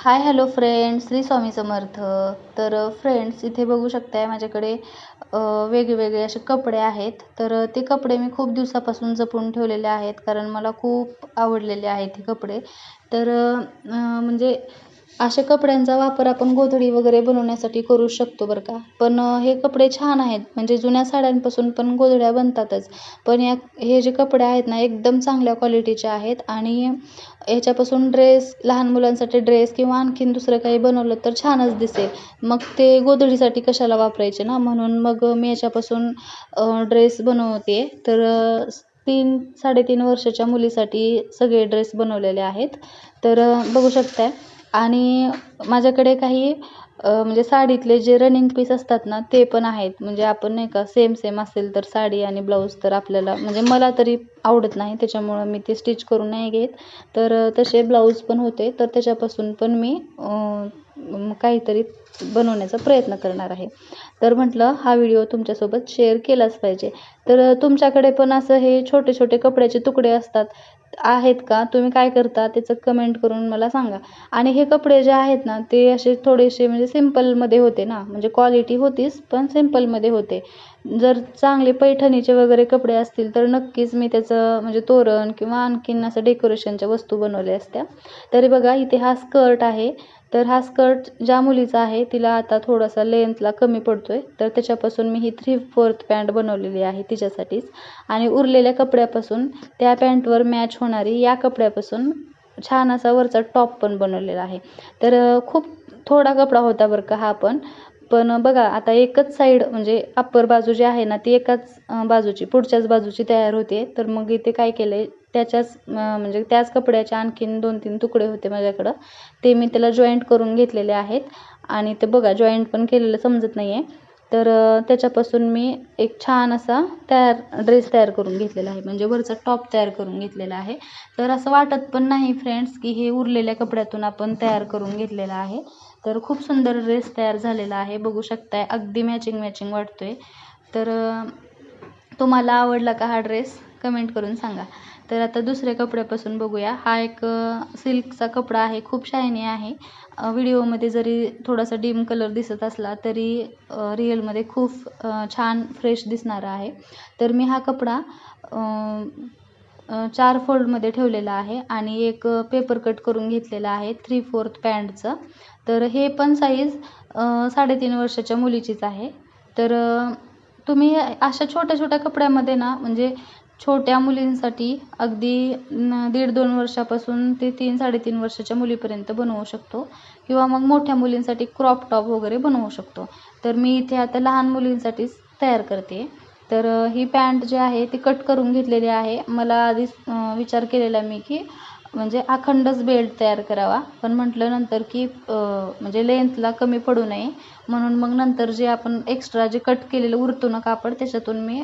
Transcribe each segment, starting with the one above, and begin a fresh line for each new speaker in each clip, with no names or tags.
Hi hello friends Shri Swami Samarth. तर friends इथे बघू शकताय माझ्याकडे वेगवेगळे असे कपडे आहेत. तर ते कपडे मी खूप दिवसापासून जपून ठेवलेले आहेत कारण मला खूप आवडलेले आहेत हे कपडे. तर म्हणजे अशा कपड्यांचा वापर आपण गोधडी वगैरे बनवण्यासाठी करू शकतो बरं का. पण हे कपडे छान आहेत. म्हणजे जुन्या साड्यांपासून पण गोधड्या बनतातच. पण या हे जे कपडे आहेत ना एकदम चांगल्या क्वालिटीचे आहेत. आणि याच्यापासून ड्रेस लहान मुलांसाठी ड्रेस किंवा आणखीन दुसरं काही बनवलं तर छानच दिसेल. मग ते गोधडीसाठी कशाला वापरायचे ना? म्हणून मग मी याच्यापासून ड्रेस बनवते. तर तीन साडेतीन वर्षाच्या मुलीसाठी सगळे ड्रेस बनवलेले आहेत. तर बघू शकताय. आणि माझ्याकडे काही म्हणजे साडीतले जे रनिंग पीस असतात ना ते पण आहेत. म्हणजे आपण नाही का सेम सेम असेल तर साडी आणि ब्लाऊज तर आपल्याला म्हणजे मला तरी आवडत नाही. त्याच्यामुळं मी ते स्टिच करून नाही घेत. तर तसे ब्लाऊज पण होते. तर त्याच्यापासून पण मी काहीतरी बनवण्याचा प्रयत्न करणार आहे. तर म्हटलं हा व्हिडिओ तुमच्यासोबत शेअर केलाच पाहिजे. तर तुमच्याकडे पण असं हे छोटे छोटे कपड्याचे तुकडे असतात आहेत का? तुम्ही काय करता? त्याचं कमेंट करून मला सांगा. आणि हे कपडे जे आहेत ना ते असे थोडेसे म्हणजे सिम्पलमध्ये होते ना. म्हणजे क्वालिटी होतीच पण सिम्पलमध्ये होते. जर चांगले पैठणीचे वगैरे कपडे असतील तर नक्कीच मी त्याचं म्हणजे तोरण किंवा आणखीन असं डेकोरेशनच्या वस्तू बनवल्या असत्या. तरी बघा इथे हा स्कर्ट आहे. तर हा स्कर्ट ज्या मुलीचा आहे तिला आता थोडासा लेंथला कमी पडतो आहे तर त्याच्यापासून मी ही थ्री फोर्थ पॅन्ट बनवलेली आहे तिच्यासाठीच. आणि उरलेल्या कपड्यापासून त्या पॅन्टवर मॅच होणारी या कपड्यापासून छान असा वरचा टॉप पण बनवलेला आहे. तर खूप थोडा कपडा होता बरं का हा पण. पण बघा आता एकच साईड म्हणजे अप्पर बाजू जी आहे ना ती एकाच बाजूची पुढच्याच बाजूची तयार होते तर मग इथे काय केलं आहे त्याच्याच म्हणजे त्याच कपड्याचे आणखीन दोन तीन तुकडे होते माझ्याकडं. ते मी त्याला जॉईंट करून घेतलेले आहेत. आणि ते बघा जॉईंट पण केलेलं समजत नाही आहे तर त्याच्यापासून मी एक छान असा तयार ड्रेस तयार करून घेतलेला आहे. म्हणजे वरचा टॉप तयार करून घेतलेला आहे. तर असं वाटत पण नाही फ्रेंड्स की हे उरलेल्या कपड्यातून आपण तयार करून घेतलेलं आहे. तर खूप सुंदर ड्रेस तयार झालेला आहे. बघू शकताय अगदी मॅचिंग मॅचिंग वाटतोय. तर तुम्हाला आवडला का हा ड्रेस कमेंट करून सांगा. तर आता दुसऱ्या कपड्यापासून बघूया. हा एक सिल्कचा कपडा आहे. खूप शायनी आहे. व्हिडिओमध्ये जरी थोडासा डिम कलर दिसत असला तरी रिअलमध्ये खूप छान फ्रेश दिसणारा आहे. तर मी हा कपडा चार फोल्डमध्ये ठेवलेला आहे आणि एक पेपर कट करून घेतलेला आहे थ्री फोर्थ पॅन्टचं तर हे पण साईज साडेतीन वर्षाच्या मुलीचीच आहे. तर तुम्ही अशा छोट्या छोट्या कपड्यामध्ये ना म्हणजे छोट्या मुलींसाठी अगदी दीड दोन वर्षापासून ते तीन साडेतीन वर्षाच्या मुलीपर्यंत बनवू शकतो. किंवा मग मोठ्या मुलींसाठी क्रॉप टॉप वगैरे बनवू शकतो. तर मी इथे आता लहान मुलींसाठीच तयार करते. तर ही पॅन्ट जी आहे ती कट करून घेतलेली आहे. मला आधीच विचार केलेला मी की म्हणजे अखंडच बेल्ट तयार करावा. पण म्हटलं नंतर की म्हणजे लेंथला कमी पडू नये. म्हणून मग नंतर जे आपण एक्स्ट्रा जे कट केलेलं उरतो ना कापड त्याच्यातून मी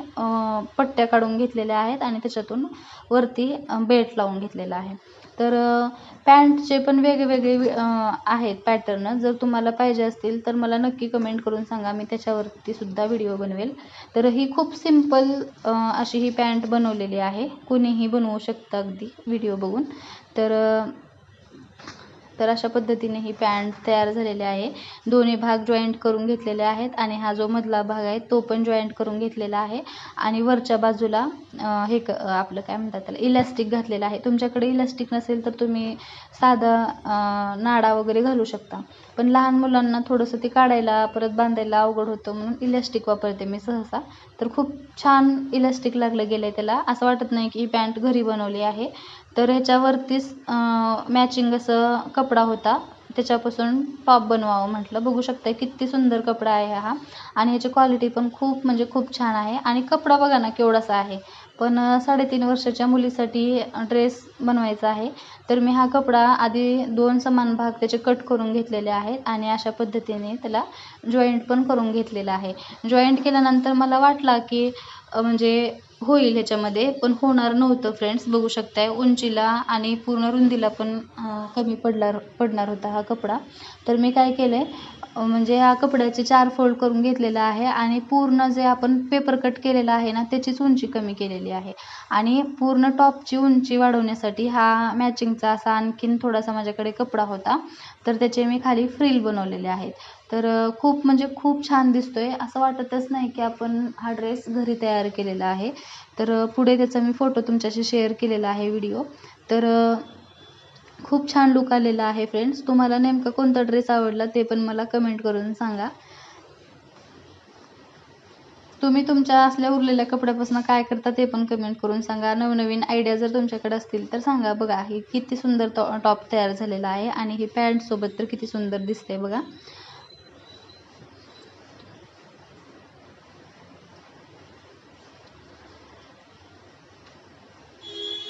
पट्ट्या काढून घेतलेल्या आहेत आणि त्याच्यातून वरती बेल्ट लावून घेतलेला आहे. तर पॅन्टचे पण वेगवेगळे वि- आहेत पॅटर्न जर तुम्हाला पाहिजे असतील तर मला नक्की कमेंट करून सांगा. मी त्याच्यावरती सुद्धा व्हिडिओ बनवेल. तर ही खूप सिंपल अशी ही पॅन्ट बनवलेली आहे. कुणीही बनवू शकतं अगदी व्हिडिओ बघून. तर तर अशा पद्धतीने ही पॅन्ट तयार झालेली आहे. दोन्ही भाग जॉईंट करून घेतलेले आहेत आणि हा जो मधला भाग आहे तो पण जॉईंट करून घेतलेला आहे. आणि वरच्या बाजूला हे क आपलं काय म्हणतात त्याला इलॅस्टिक घातलेलं आहे. तुमच्याकडे इलॅस्टिक नसेल तर तुम्ही साधा नाडा वगैरे घालू शकता. पण लहान मुलांना थोडंसं ते काढायला परत बांधायला अवघड होतं म्हणून इलॅस्टिक वापरते मी सहसा. तर खूप छान इलॅस्टिक लागलं गेलं आहे त्याला. असं वाटत नाही की ही पॅन्ट घरी बनवली आहे. तर ह्याच्यावरतीच मॅचिंग असं कपडा होता. त्याच्यापासून टॉप बनवावं म्हटलं. बघू शकता किती सुंदर कपडा आहे हा. आणि ह्याची क्वालिटी पण खूप म्हणजे खूप छान आहे. आणि कपडा बघा ना केवढासा आहे. पण साडेतीन वर्षाच्या मुलीसाठी ड्रेस बनवायचा आहे. तर मी हा कपडा आधी दोन समान भाग त्याचे कट करून घेतलेले आहेत. आणि अशा पद्धतीने त्याला जॉईंट पण करून घेतलेला आहे. जॉईंट केल्यानंतर मला वाटला की म्हणजे होईल ह्याच्यामध्ये पण होणार नव्हतं फ्रेंड्स बघू शकताय उंचीला आणि पूर्ण रुंदीला पण कमी पडणार पडणार होता हा कपडा. तर मी काय केलं आहे म्हणजे ह्या कपड्याचे चार फोल्ड करून घेतलेला आहे आणि पूर्ण जे आपण पेपर कट केलेला आहे ना त्याचीच उंची कमी केलेली आहे. आणि पूर्ण टॉपची उंची वाढवण्यासाठी हा मॅचिंगचा असा आणखीन थोडासा माझ्याकडे कपडा होता. तर त्याचे मी खाली फ्रिल बनवलेले आहेत. तर खूप म्हणजे खूप छान दिसतो आहे असं वाटतच नाही की आपण हा ड्रेस घरी तयार केलेला आहे. तर पुढे त्याचा मी फोटो तुमच्याशी शेअर केलेला आहे व्हिडिओ. तर खूप छान लुक आलेला आहे फ्रेंड्स. तुम्हाला नेमका कोणता ड्रेस आवडला ते पण मला कमेंट करून सांगा. तुम्ही तुमच्या असल्या उरलेल्या कपड्यापासून काय करता ते पण कमेंट करून सांगा. नवनवीन आयडिया जर तुमच्याकडे असतील तर सांगा बघा. हे किती सुंदर टॉप तयार झालेला आहे आणि ही पॅन्टसोबत तर किती सुंदर दिसते बघा.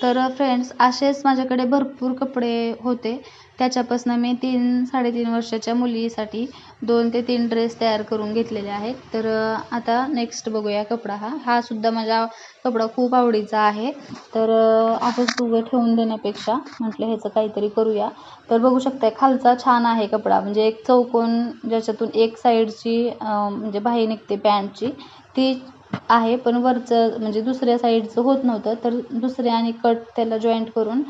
तर फ्रेंड्स असेच माझ्याकडे भरपूर कपडे होते. त्याच्यापासून मी तीन साडेतीन वर्षाच्या मुलीसाठी दोन ते तीन ड्रेस तयार करून घेतलेले आहेत. तर आता नेक्स्ट बघूया कपडा हा. हा सुद्धा माझा कपडा खूप आवडीचा आहे. तर असंच उभं ठेवून देण्यापेक्षा म्हटलं ह्याचं काहीतरी करूया. तर बघू शकताय खालचा छान आहे कपडा. म्हणजे एक चौकोन ज्याच्यातून एक साईडची म्हणजे बाही निघते पॅन्टची ती आहे पण वरचं म्हणजे दुसऱ्या साईडचं होत नव्हतं. तर दुसरे आणि कट त्याला जॉईंट करून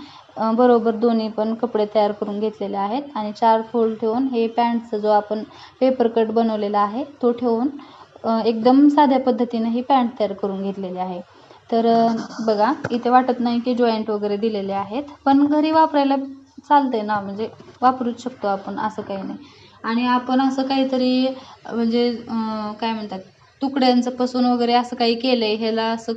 बरोबर दोन्ही पण कपडे तयार करून घेतलेले आहेत. आणि चार फोल्ड ठेवून हे पॅन्टचा जो आपण पेपर कट बनवलेला आहे तो ठेवून एकदम साध्या पद्धतीनं ही पॅन्ट तयार करून घेतलेली आहे. तर बघा इथे वाटत नाही की जॉईंट वगैरे दिलेले आहेत पण घरी वापरायला चालते ना म्हणजे वापरूच शकतो आपण असं काही नाही. आणि आपण असं काहीतरी म्हणजे काय म्हणतात तुकड्यांचं पासून वगैरे असं काही केलं आहे ह्याला असं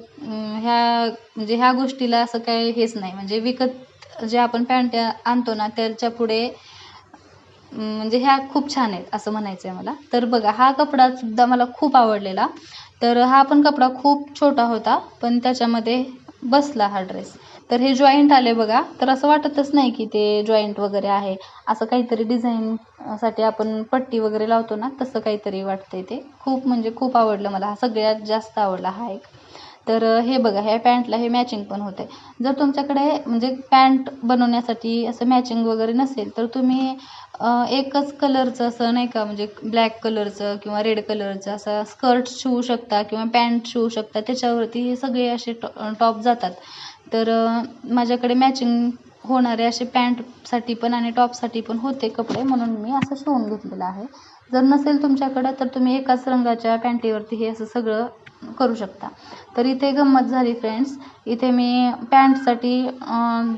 ह्या म्हणजे ह्या गोष्टीला असं काही हेच नाही. म्हणजे विकत जे आपण पॅन्ट आणतो ना त्याच्या पुढे म्हणजे ह्या खूप छान आहेत असं म्हणायचं आहे मला. तर बघा हा कपडा सुद्धा मला खूप आवडलेला. तर हा पण कपडा खूप छोटा होता पण त्याच्यामध्ये बसला हा ड्रेस तर हे जॉईंट आले बघा. तर असं वाटतच नाही की ते जॉईंट वगैरे आहे. असं काहीतरी डिझाईन साठी आपण पट्टी वगैरे लावतो ना तसं काहीतरी वाटतंय ते. खूप म्हणजे खूप आवडलं मला. हा सगळ्यात जास्त आवडला हा एक. तर हे बघा ह्या पॅन्टला हे मॅचिंग पण होते जर तुमच्याकडे म्हणजे पॅन्ट बनवण्यासाठी असं मॅचिंग वगैरे नसेल तर तुम्ही एकच कलरचं असं नाही का म्हणजे ब्लॅक कलरचं किंवा रेड कलरचं असं स्कर्ट शिवू शकता किंवा पॅन्ट शिवू शकता त्याच्यावरती हे सगळे असे टॉ टॉप जातात. तर माझ्याकडे मॅचिंग होणारे असे पॅन्टसाठी पण आणि टॉपसाठी पण होते कपडे म्हणून मी असं शिवून घेतलेलं आहे. जर नसेल तुमच्याकडं तर तुम्ही एकाच रंगाच्या पॅन्टीवरती हे असं सगळं करू शकता. तर इथे गंमत झाली फ्रेंड्स इथे मी पॅन्टसाठी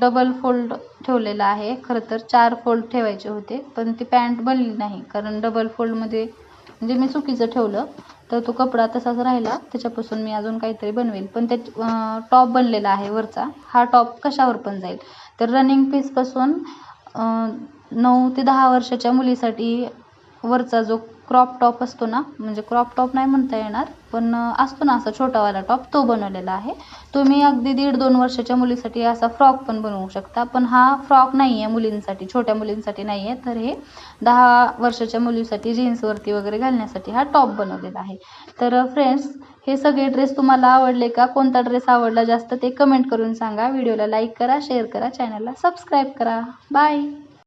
डबल फोल्ड ठेवलेला आहे. खरं तर चार फोल्ड ठेवायचे होते पण ती पॅन्ट बनली नाही. कारण डबल फोल्डमध्ये म्हणजे मी चुकीचं ठेवलं तर तो कपडा तसाच राहिला. त्याच्यापासून मी अजून काहीतरी बनवेल पण त्या टॉप बनलेला आहे वरचा. हा टॉप कशावर पण जाईल. तर रनिंग पीसपासून नऊ ते दहा वर्षाच्या मुलीसाठी वरचा जो क्रॉप टॉप असतो ना म्हणजे क्रॉप टॉप नाही म्हणता येणार पण असतो ना असा छोटावाला टॉप तो बनवलेला आहे. तुम्ही अगदी दीड दोन वर्षाच्या मुलीसाठी असा फ्रॉक पण बनवू शकता पण हा फ्रॉक नाही आहे मुलींसाठी छोट्या मुलींसाठी नाही आहे तर हे दहा वर्षाच्या मुलीसाठी जीन्सवरती वगैरे घालण्यासाठी हा टॉप बनवलेला आहे. तर फ्रेंड्स हे सगळे ड्रेस तुम्हाला आवडले का कोणता ड्रेस आवडला जास्त ते कमेंट करून सांगा. व्हिडिओला लाईक करा शेअर करा चॅनलला सबस्क्राईब करा. बाय!